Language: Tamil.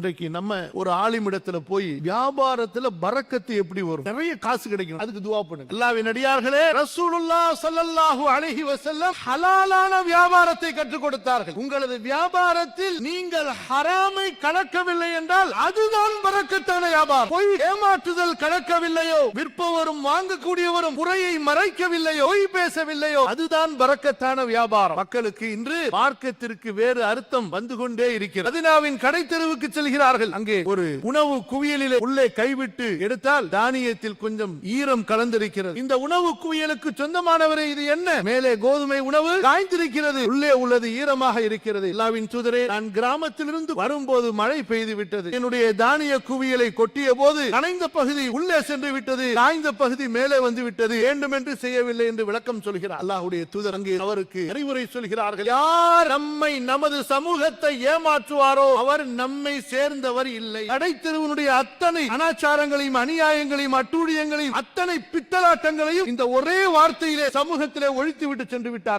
இன்றைக்கு நம்ம ஒரு ஆளுமிடத்துல போய் வியாபாரத்துல பறக்கத்து எப்படி வரும்? நிறைய காசு கிடைக்கும் அதுக்கு துவா பண்ணுங்க. அல்லாவின் அடியார்களே ரசூலுல்லா சல்லல்லாஹு அலைஹி வஸல்லம் ஹலாலான வியாபாரத்தை கற்றுக் கொடுத்தார்கள். உங்களது வியாபாரத்தில் நீங்கள் ஹராமை கலக்கவில்லை என்றால் அதுதான் பறக்கத்தான வியாபாரம். பொய் ஏமாற்றுதல் கலக்கவில்லையோ விற்பவரும் வாங்கக்கூடியவரும் குறையை மறைக்கவில்லையோ பொய் பேசவில்லையோ அதுதான் பறக்கத்தான வியாபாரம். மக்களுக்கு இன்று மார்க்கத்திற்கு வேறு அர்த்தம் வந்து கொண்டே இருக்கிறது. மதினாவின் கடை தெருவுக்கு எழுதுகிறார்கள் அங்கே ஒரு உணவு குவியலிலே உள்ளே கைவிட்டு எடுத்தால் தானியத்தில் கொஞ்சம் ஈரம் கலந்திருக்கிறது. இந்த உணவு குவியலுக்கு சொந்தமானவரே இது என்ன? மேலே கோதுமை உணவு காய்ந்திருக்கிறது. உள்ளே உள்ளது ஈரமாக இருக்கிறது. எல்லாவின் தூதரே நான் கிராமத்திலிருந்து வரும்போது மழை பெய்து விட்டது. என்னுடைய தானிய குவியலை கொட்டிய போது நனைந்த பகுதி உள்ளே சென்று விட்டது. காய்ந்த பகுதி மேலே வந்து விட்டது. வேண்டும் என்று செய்யவில்லை என்று விளக்கம் சொல்கிறார். அல்லாஹுடைய தூதர் அங்கே அவருக்கு அறிவுரை சொல்கிறார்கள். யார் நம்மை நமது சமூகத்தை ஏமாற்றுவாரோ அவர் நம்மை சேர்ந்தவர் இல்லை. கடைத்தெருவனுடைய அத்தனை அனாச்சாரங்களையும் அநியாயங்களையும் அட்டூழியங்களையும் அத்தனை பித்தலாட்டங்களையும் இந்த ஒரே வார்த்தையிலே சமூகத்திலே ஒழித்து விட்டு சென்று விட்டார்கள்.